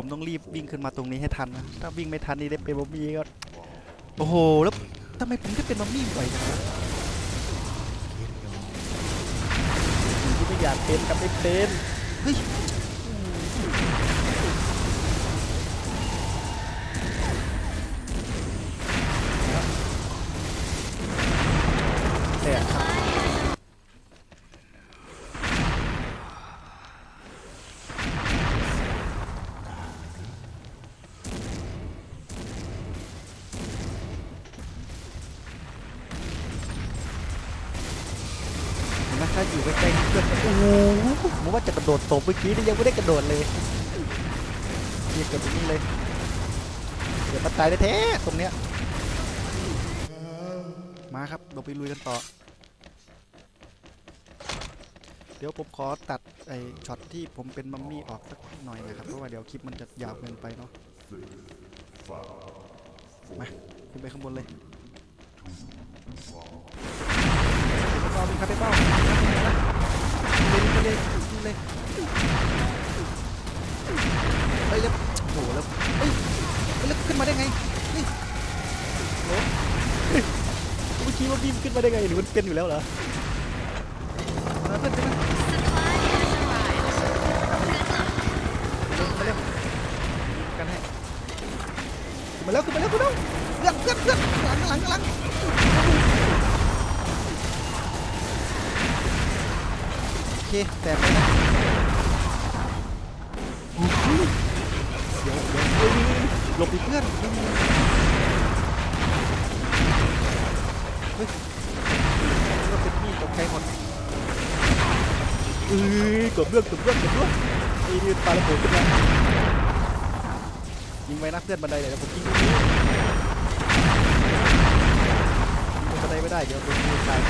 ผมต้องรีบวิ่งขึ้นมาตรงนี้ให้ทันนะถ้าวิ่งไม่ทันนี่ได้เป็นมัมมี่ก็โอ้โหแล้วทำไมผมได้เป็นมัมมี่บ่อยจังวะสิ่งที่ไม่อยากเป็นกับไม่เป็นเฮ้ย ถ้าอยู่ใกล้ๆเพื่อนโอ้โหผมว่าจะกระโดดตบเมื่อกี้นี่ยังไม่ได้กระโดดเลยเรียกกันตรงนี้เลยเดี๋ยวมาตายแท้ตรงเนี้ยมาครับเราไปลุยกันต่อ เดี๋ยวผมขอตัดไอ้ช็อตที่ผมเป็นมัมมี่ออกสักหน่อยนะครับเพราะว่าเดี๋ยวคลิปมันจะยาวเกินไปเนาะมาขึ้นไปข้างบนเลย เป้าเป็นครับเป้าเลยเลยเลยเฮ้ยแล้วโอ้โหแล้วเฮ้ยเฮ้ยแล้วขึ้นมาได้ไงเฮ้ยโหเฮ้ยเมื่อกี้ว่าบีมขึ้นมาได้ไงหรือมันเป็นอยู่แล้วเหรอมาเพื่อนขึ้นมาเร็วกันให้มาแล้วขึ้นมาแล้วขึ้นมาแล้วเพื่อนเพื่อน โอเคแต่ไปนะโอ้เดี๋ยวเดี๋ยวเฮ้ยหลบดิเพื่อนเฮ้ยเฮ้ยเราเป็นมีดตกใจหมดเอ้ยกดเรื่องกดเรื่องกดเรื่องไอ้นี่ปาระเบิดขึ้นมายิงไว้นะเพื่อนบันไดเดี๋ยวผมยิงตรงนี้บันไดไม่ได้เดี๋ยวโดนยิงตาย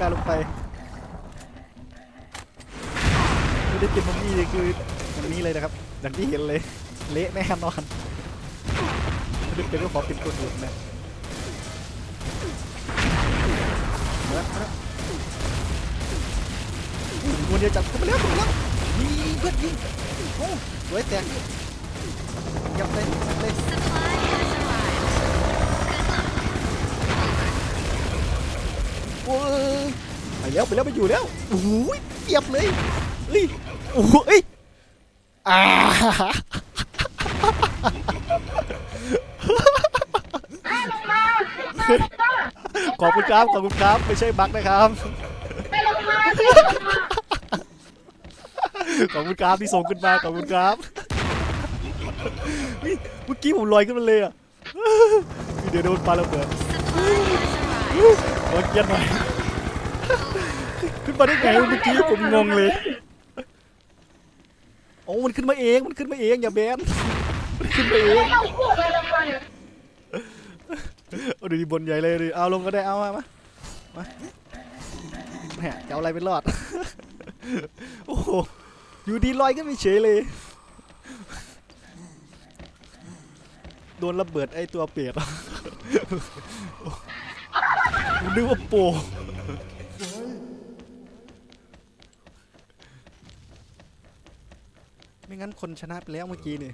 กล้าลงไปไม่ได้กินมัมมี่เลยคืออย่างนี้เลยนะครับอย่างที่เห็นเลยเละแน่นอนไม่ได้เป็นก็ขอเป็นตัวอื่นนะมวมาแล้วอุ้ยคนเดียวจับเข้ามาแล้วเข้ามาแล้วยิงเพื่อนยิงโอ้สวยแตกยับเลยยับเลย ยไปแล้วไปแล้วไปอยู่แล้วโอ้ยเกียบเลยเฮ้ยโอ้ยอ่าขอบคุณครับขอบคุณครับไม่ใช่บั๊กนะครับขอบคุณครับที่ส่งขึ้นมาขอบคุณครับเมื่อกี้ผมลอยขึ้นมาเลยอะเดี๋ยวโดนปลาระเบิด ขอเกียร์หน่อยขึ้นมาได้ไงเมื่อกี้ผมงงเลยโอ้มันขึ้นมาเองมันขึ้นมาเองอย่าแบนมันขึ้นมาเองเอาดูดิบนใหญ่เลยดิเอาลงก็ได้เอามามามาแหมจะเอาอะไรไปรอดโอ้โหอยู่ดีลอยขึ้นไปเฉยเลยโดนระเบิดไอตัวเปียก ผมนึกว่าโปรไม่งั้นคนชนะไปแล้วเมื่อกี้นี่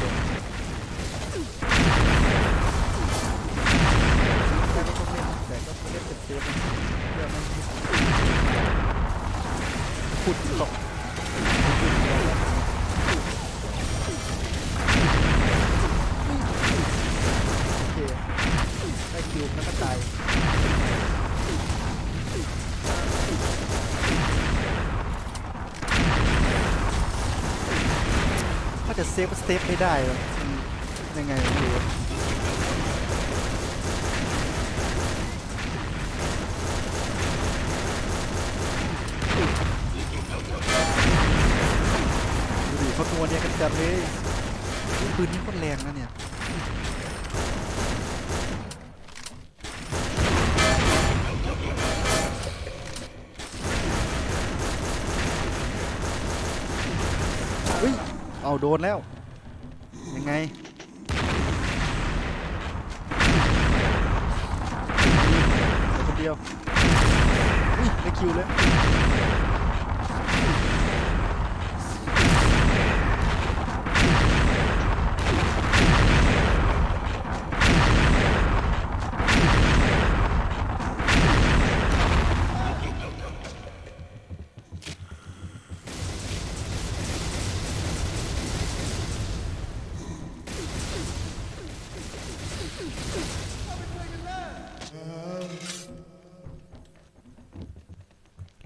อยู่แต่ก็ต้องเล่นแต่ก็เล่นเต็มเต็มเพื่อมันขุดตกโอเคได้คิวแล้วก็ตายาจะเซฟสเตปไม่ได้หรอกยังไงไม่รู้ดูดิเขาตัวเนี้ยกันจับเลยอุ๊ยปืนนี้โคตรแรงนะเนี่ย เอาโดนแล้ว ยังไงเดียวคนเดียวได้คิวเลย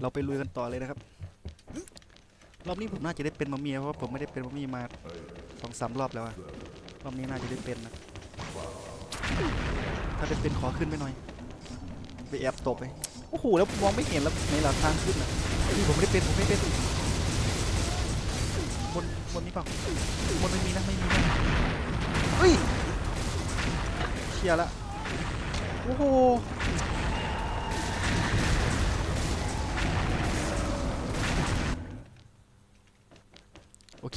เราไปลุยกันต่อเลยนะครับ รอบนี้ผมน่าจะได้เป็นมาเมียเพราะว่าผมไม่ได้เป็นมามีมาสองสามรอบแล้วอะรอบนี้น่าจะได้เป็นนะ ถ้าได้เป็นขอขึ้นไปหน่อย ไปแอบตบไป โอ้โห แล้วมองไม่เห็นแล้วในหลังทางขึ้นอะนี่ผมไม่ได้เป็นผมไม่เป็นบนบนนี้เปล่าบนไม่มีนะไม่มีนะเฮ้ยเชียร์ละ โอ้โห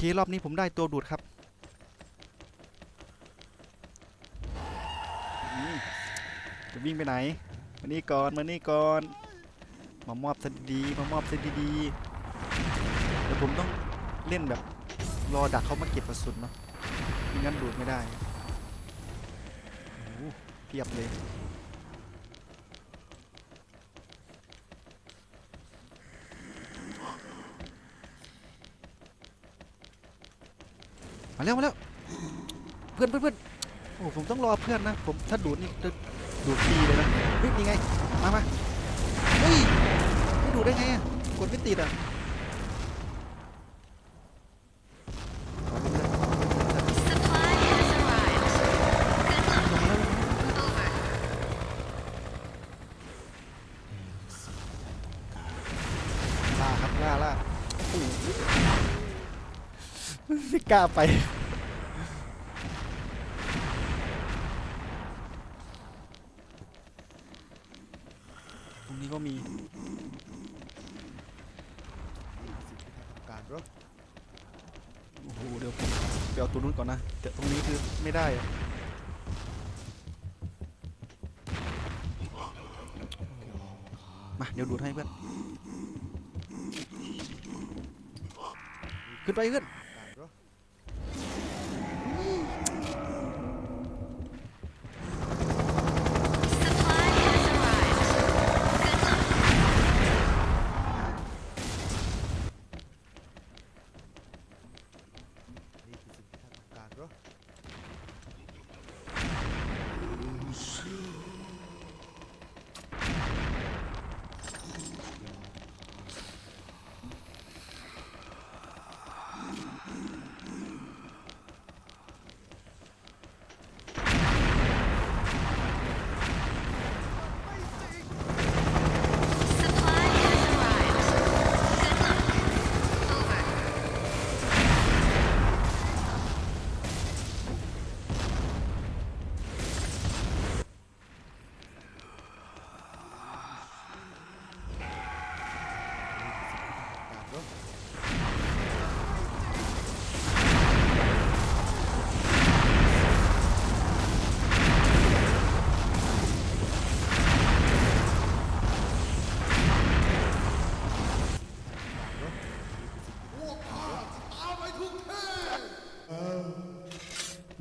เครอบนี้ผมได้ตัวดูดครับจะวิ่งไปไหน มานี่ก่อน มานี่ก่อน มามอบซะดีมามอบซะดีๆเดี๋ยวผมต้องเล่นแบบรอดักเขามาเก็บกระสุนเนาะไม่งั้นดูดไม่ได้เพียบเลย มาแล้วมาแล้วเพื่อนเพื่อนเพื่อนโอ้ผมต้องรอเพื่อนนะ ผมถ้าดูดนี่จะดูดฟรีเลยนะเฮ้ยนี่ไงมามาเฮ้ยไม่ดูดได้ไงกดไม่ติดอะ Supply has arrived. Good luck. Over. ล่าครับล่าล่าโอ้โหไม่ กล้าไป ตรงนี้ก็มีการรบโอ้โหเดี๋ยวผมไปเอาตัวนู้นก่อนนะแต่ตรงนี้คือไม่ได้อะมาเดี๋ยวดูดให้เพื่อน ขึ้นไปเพื่อน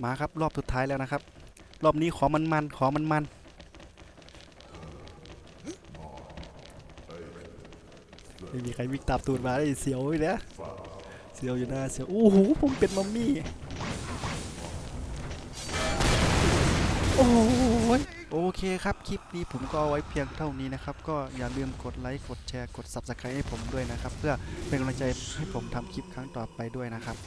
มาครับรอบสุดท้ายแล้วนะครับ รอบนี้ขอมันมันขอมันมันไม่มีใครวิ่งตามตูดมาได้เสียวเลยนะเสียวอยู่หน้าเสียวโอ้โหผมเป็นมัมมี่โอ้ยโอเคครับ คลิปนี้ผมก็เอาไว้เพียงเท่านี้นะครับ ก็อย่าลืมกดไลค์ กดแชร์ กด subscribe ให้ผมด้วยนะครับ เพื่อเป็นกำลังใจให้ผมทำคลิปครั้งต่อไปด้วยนะครับ